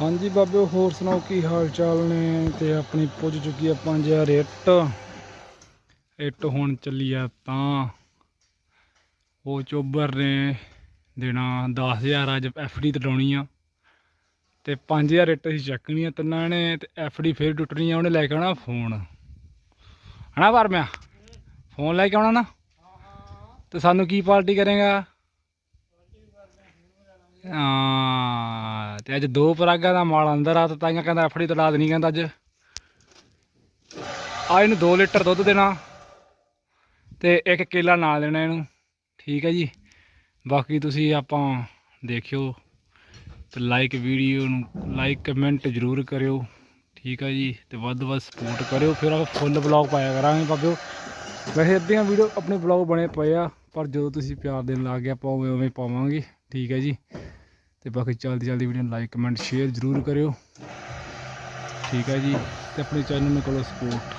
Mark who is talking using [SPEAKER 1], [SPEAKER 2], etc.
[SPEAKER 1] ਹਾਂਜੀ ਬਾਬੇ, ਹੋਰ ਸੁਣਾਓ ਕੀ ਹਾਲ ਚਾਲ ਨੇ? ਤੇ ਆਪਣੀ ਪੁੱਜ ਚੁੱਕੀ ਆ 5000 ਇੱਟ। ਇੱਟ ਹੁਣ ਚੱਲੀ ਆ ਤਾਂ। ਉਹ ਚੋਬਰ ਨੇ ਦੇਣਾ 10000 ਅੱਜ ਐਫਡੀ ਤੜਾਉਣੀ ਆ। ਤੇ 5000 ਇੱਟ ਅਸੀਂ ਚੱਕਣੀ ਆ ਤਿੰਨਾਂ ਨੇ, ਤੇ ਐਫਡੀ ਫੇਰ ਟੁੱਟਣੀ ਆ, ਉਹਨੇ ਲੈ ਕੇ ਆਉਣਾ ਫੋਨ। ਹਣਾ ਪਰ ਮੈਂ ਫੋਨ ਲੈ ਕੇ ਆਉਣਾ ਨਾ? ਤੇ ਸਾਨੂੰ ਕੀ ਪਾਰਟੀ ਕਰੇਗਾ? ਹਾਂ ਤੇ ਅੱਜ ਦੋ ਪਰਾਗਾਂ ਦਾ ਮਾਲ ਅੰਦਰ ਆ ਤੇ ਤਾਈਆਂ ਕਹਿੰਦਾ ਐਫੜੀ ਤੜਾ ਨਹੀਂ ਕਹਿੰਦਾ ਅੱਜ। ਆ ਇਹਨੂੰ 2 ਲੀਟਰ ਦੁੱਧ ਦੇਣਾ ਤੇ ਇੱਕ ਕੇਲਾ ਨਾਲ ਦੇਣਾ ਇਹਨੂੰ। ਠੀਕ ਹੈ ਜੀ। ਬਾਕੀ ਤੁਸੀਂ ਆਪਾਂ ਦੇਖਿਓ ਤੇ ਲਾਈਕ ਵੀਡੀਓ ਨੂੰ ਲਾਈਕ ਕਮੈਂਟ ਜ਼ਰੂਰ ਕਰਿਓ। ਠੀਕ ਹੈ ਜੀ। ਤੇ ਵੱਧ ਤੋਂ ਵੱਧ ਸਪੋਰਟ ਕਰਿਓ। ਫਿਰ ਆਪਾਂ ਫੁੱਲ ਬਲੌਗ ਪਾਇਆ ਕਰਾਂਗੇ ਬਾਬਿਓ ਵੈਸੇ ਅੱਧੀਆਂ ਵੀਡੀਓ ਆਪਣੇ ਬਲੌਗ ਬਣੇ ਪਏ ਆ, ਪਰ ਜਦੋਂ ਤੁਸੀਂ ਪਿਆਰ ਦੇਣ ਲੱਗ ਗਏ ਆਪਾਂ ਉਵੇਂ ਉਵੇਂ ਪਾਵਾਂਗੇ। ਠੀਕ ਹੈ ਜੀ। ਤੇ ਬਾਕੀ ਜਲਦੀ ਜਲਦੀ ਵੀਡੀਓ ਨੂੰ ਲਾਈਕ ਕਮੈਂਟ ਸ਼ੇਅਰ ਜ਼ਰੂਰ ਕਰਿਓ। ਠੀਕ ਹੈ ਜੀ, ਤੇ ਆਪਣੇ ਚੈਨਲ ਨੂੰ ਕਰੋ ਸਪੋਰਟ